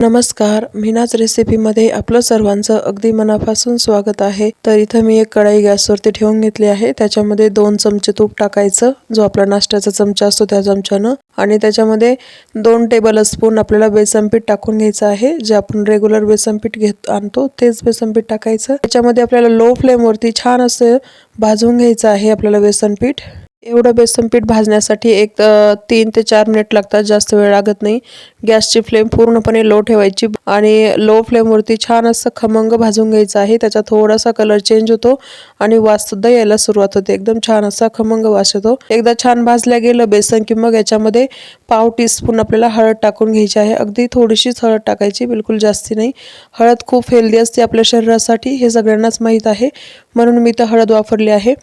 नमस्कार मीनाच रेसिपीमध्ये आपलं सर्वांचं अगदी मनापासून स्वागत आहे. तर इथं मी एक कढाई गॅसवरती ठेवून घेतली आहे. त्याच्यामध्ये दोन चमचे तूप टाकायचं जो आपला नाश्त्याचा चमचा असतो त्या चमच्यानं. आणि त्याच्यामध्ये दोन टेबल स्पून आपल्याला बेसन पीठ टाकून घ्यायचं आहे. जे आपण रेग्युलर बेसन पीठ घेत आणतो तेच बेसन पीठ टाकायचं. त्याच्यामध्ये आपल्याला लो फ्लेमवरती छान असं भाजून घ्यायचं आहे आपल्याला बेसन पीठ. एवढं बेसन पीठ भाजण्यासाठी एक तीन ते चार मिनिट लागतात जास्त वेळ लागत नाही. गॅसची फ्लेम पूर्णपणे लो ठेवायची आणि लो फ्लेमवरती छान असं खमंग भाजून घ्यायचं आहे. त्याचा थोडासा कलर चेंज होतो आणि वाससुद्धा यायला सुरुवात होते. एकदम छान असा खमंग वास येतो. एकदा छान भाजल्या गेलं बेसन की मग याच्यामध्ये पाव टीस्पून आपल्याला हळद टाकून घ्यायची आहे. अगदी थोडीशीच हळद टाकायची बिलकुल जास्ती नाही. हळद खूप हेल्दी असते आपल्या शरीरासाठी हे सगळ्यांनाच माहीत आहे. म्हणून मी तर हळद वापरली आहे.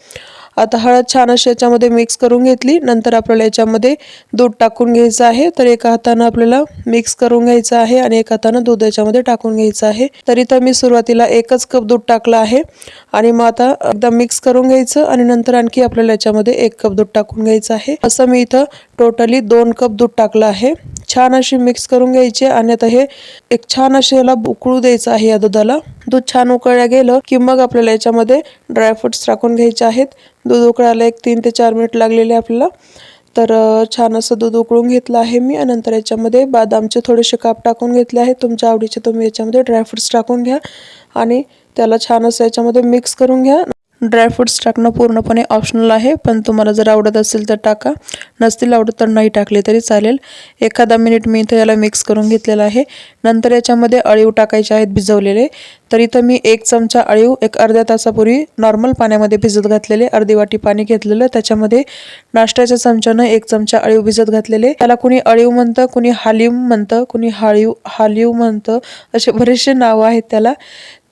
आता हळद छान अशी याच्यामध्ये मिक्स करून घेतली. नंतर आपल्याला याच्यामध्ये दूध टाकून घ्यायचं आहे. तर एका हातानं आपल्याला मिक्स करून घ्यायचं आहे आणि एका हातानं दूध याच्यामध्ये टाकून घ्यायचं आहे. तर इथं मी सुरुवातीला एकच कप दूध टाकलं आहे. आणि मग आता एकदा मिक्स करून घ्यायचं आणि नंतर आणखी आपल्याला याच्यामध्ये एक कप दूध टाकून घ्यायचं आहे. असं मी इथं टोटली दोन कप दूध टाकलं आहे. छान अशी मिक्स करून घ्यायची आणि आता हे एक छान असे याला उकळू द्यायचं आहे या दुधाला. दूध छान उकळल्या गेलं की मग आपल्याला याच्यामध्ये ड्रायफ्रुट्स टाकून घ्यायचे आहेत. दूध उकळायला एक तीन ते चार मिनिट लागलेले आपल्याला. तर छान असं दूध उकळून घेतलं आहे मी नंतर याच्यामध्ये बदामचे थोडेसे काप टाकून घेतले आहेत. तुमच्या आवडीचे तुम्ही याच्यामध्ये ड्रायफ्रुट्स टाकून घ्या आणि त्याला छान असं याच्यामध्ये मिक्स करून घ्या. ड्रायफ्रुट्स टाकणं पूर्णपणे ऑप्शनल आहे पण तुम्हाला जर आवडत असेल तर टाका. नसतील आवडत तर नाही टाकले तरी चालेल. एखादा मिनिट मी इथं याला मिक्स करून घेतलेला आहे. नंतर याच्यामध्ये अळीव टाकायचे आहेत भिजवलेले. तर इथं मी एक चमचा अळीव एक अर्ध्या तासापूर्वी नॉर्मल पाण्यामध्ये भिजत घातलेले अर्धी वाटी पाणी घेतलेलं. त्याच्यामध्ये नाश्त्याच्या चमच्यानं एक चमचा अळीव भिजत घातलेले. त्याला कुणी अळीव म्हणतं कुणी हालिव म्हणतं कुणी हाळीव हालिव म्हणतं असे बरेचसे नावं आहेत त्याला.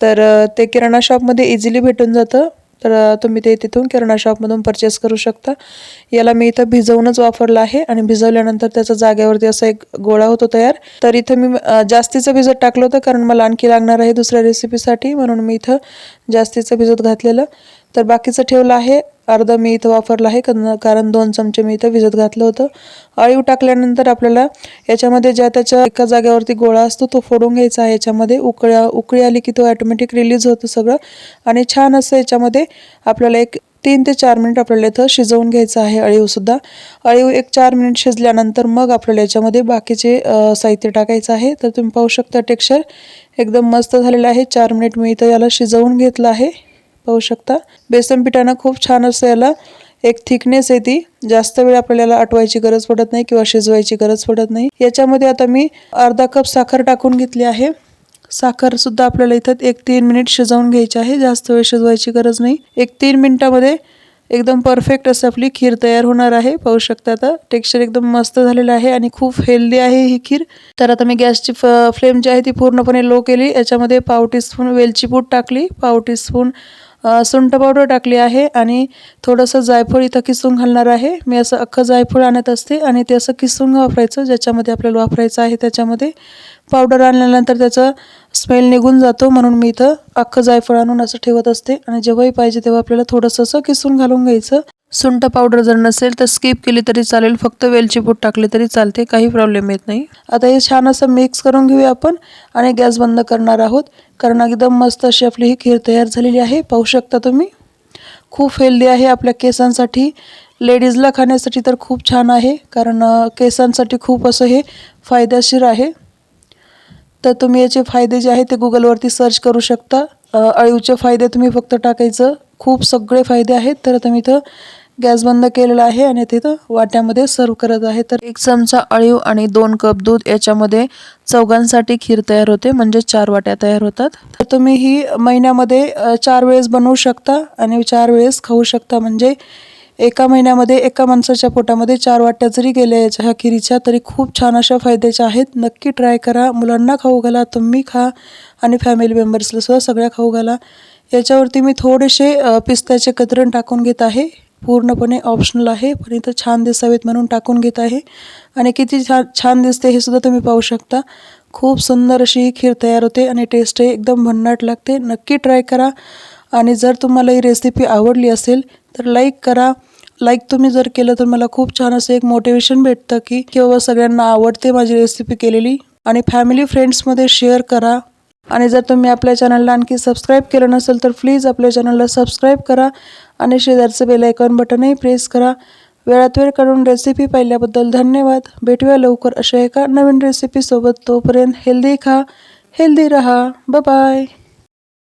तर ते किराणा शॉपमध्ये इझिली भेटून जातं. तर तुम्ही ते तिथून किराणा शॉपमधून परचेस करू शकता. याला मी इथं भिजवूनच वापरलं आहे आणि भिजवल्यानंतर त्याचा जागेवरती असा एक गोळा होतो तयार. तर इथं मी जास्तीचं भिजत टाकलं होतं कारण मला आणखी लागणार आहे दुसऱ्या रेसिपीसाठी म्हणून मी इथं जास्तीचं भिजत घातलेलं. तर बाकीचं ठेवलं आहे. अर्धा मी इथं वापरलं आहे कारण कारण दोन चमचे मी इथं भिजत घातलं होतं. अळीव टाकल्यानंतर आपल्याला याच्यामध्ये ज्या त्याच्या एका जागेवरती गोळा असतो तो फोडून घ्यायचा आहे. याच्यामध्ये उकळ्या उकळी आली की तो ॲटोमॅटिक रिलीज होतो सगळं. आणि छान असं याच्यामध्ये आपल्याला एक तीन ते चार मिनिट आपल्याला इथं शिजवून घ्यायचं आहे अळीवसुद्धा अळीव एक चार मिनिट शिजल्यानंतर मग आपल्याला याच्यामध्ये बाकीचे साहित्य टाकायचं आहे. तर तुम्ही पाहू शकता टेक्स्चर एकदम मस्त झालेलं आहे. चार मिनिट मी इथं याला शिजवून घेतलं आहे. पाहू शकता. बेसन पिठानं खूप छान असं याला एक थिकनेस येते जास्त वेळ आपल्याला आटवायची गरज पडत नाही किंवा शिजवायची गरज पडत नाही. याच्यामध्ये आता मी अर्धा कप साखर टाकून घेतली आहे. साखर सुद्धा आपल्याला इथं एक तीन मिनिट शिजवून घ्यायची आहे. जास्त वेळ शिजवायची गरज नाही. एक तीन मिनिटामध्ये एकदम परफेक्ट असं आपली खीर तयार होणार आहे. पाहू शकता आता. टेक्स्चर एकदम मस्त झालेलं आहे आणि खूप हेल्दी आहे ही खीर. तर आता मी गॅसची फ फ्लेम जी आहे ती पूर्णपणे लो केली. याच्यामध्ये पाव टीस्पून वेलची पूड टाकली. पाव टीस्पून सुंठ पावडर टाकली आहे आणि थोडंसं जायफळ इथं किसून घालणार आहे. मी असं अख्खं जायफळ आणत असते आणि ते असं किसून वापरायचं ज्याच्यामध्ये आपल्याला वापरायचं आहे त्याच्यामध्ये पावडर आणल्यानंतर त्याचा स्मेल निघून जातो म्हणून मी इथं अख्खं जायफळ आणून असं ठेवत असते. आणि जेव्हाही पाहिजे तेव्हा आपल्याला थोडंसं असं किसून घालून घ्यायचं. सुंठ पावडर जर नसेल तर स्किप केली तरी चालेल. फक्त वेलची पूड टाकली तरी चालते. काही प्रॉब्लेम येत नाही. आता हे छान असं मिक्स करून घेऊया आपण आणि गॅस बंद करणार आहोत. कारण एकदम मस्त अशी आपली ही खीर तयार झालेली आहे. पाहू शकता तुम्ही. खूप हेल्दी आहे आपल्या केसांसाठी. लेडीजला खाण्यासाठी तर खूप छान आहे. कारण केसांसाठी खूप असं हे फायदेशीर आहे. तर तुम्ही याचे फायदे जे आहे ते गुगलवरती सर्च करू शकता. अळीवचे फायदे तुम्ही फक्त टाकायचं. खूप सगळे फायदे आहेत. तर तुम्ही इथं गॅस बंद केलेला आहे आणि तिथं वाट्यामध्ये सर्व करत आहे. तर एक चमचा अळीव आणि दोन कप दूध याच्यामध्ये चौघांसाठी खीर तयार होते म्हणजे चार वाट्या तयार होतात. तर तुम्ही ही महिन्यामध्ये चार वेळेस बनवू शकता आणि चार वेळेस खाऊ शकता. म्हणजे एका महिन्यामध्ये एका माणसाच्या पोटामध्ये चार वाट्या जरी गेल्या याच्या ह्या खिरीच्या तरी खूप छान अशा फायद्याच्या आहेत. नक्की ट्राय करा. मुलांना खाऊ घाला तुम्ही खा आणि फॅमिली मेंबर्सला सुद्धा सगळ्या खाऊ घाला. याच्यावरती मी थोडेसे पिस्त्याचे कतरण टाकून घेत आहे. पूर्णपणे ऑप्शनल आहे पण इथं छान दिसावेत म्हणून टाकून घेत आहे. आणि किती छान छान दिसते हे सुद्धा तुम्ही पाहू शकता. खूप सुंदर अशी ही खीर तयार होते आणि टेस्टही एकदम भन्नाट लागते. नक्की ट्राय करा. आणि जर तुम्हाला ही रेसिपी आवडली असेल तर लाईक करा. लाईक तुम्ही जर केलं तर मला खूप छान असं एक मोटिवेशन भेटतं की किंवा सगळ्यांना आवडते माझी रेसिपी केलेली. आणि फॅमिली फ्रेंड्समध्ये शेअर करा. आणि जर तुम्ही आपल्या चॅनलला आणखी सबस्क्राईब केलं नसेल तर प्लीज आपल्या चॅनलला सबस्क्राईब करा. आणि शेजारचं बेल आयकॉन बटनही प्रेस करा. वेळात वेळ काढून रेसिपी पाहिल्याबद्दल धन्यवाद. भेटूया लवकर अशा एका नवीन रेसिपीसोबत तोपर्यंत हेल्दी खा हेल्दी रहा. बाय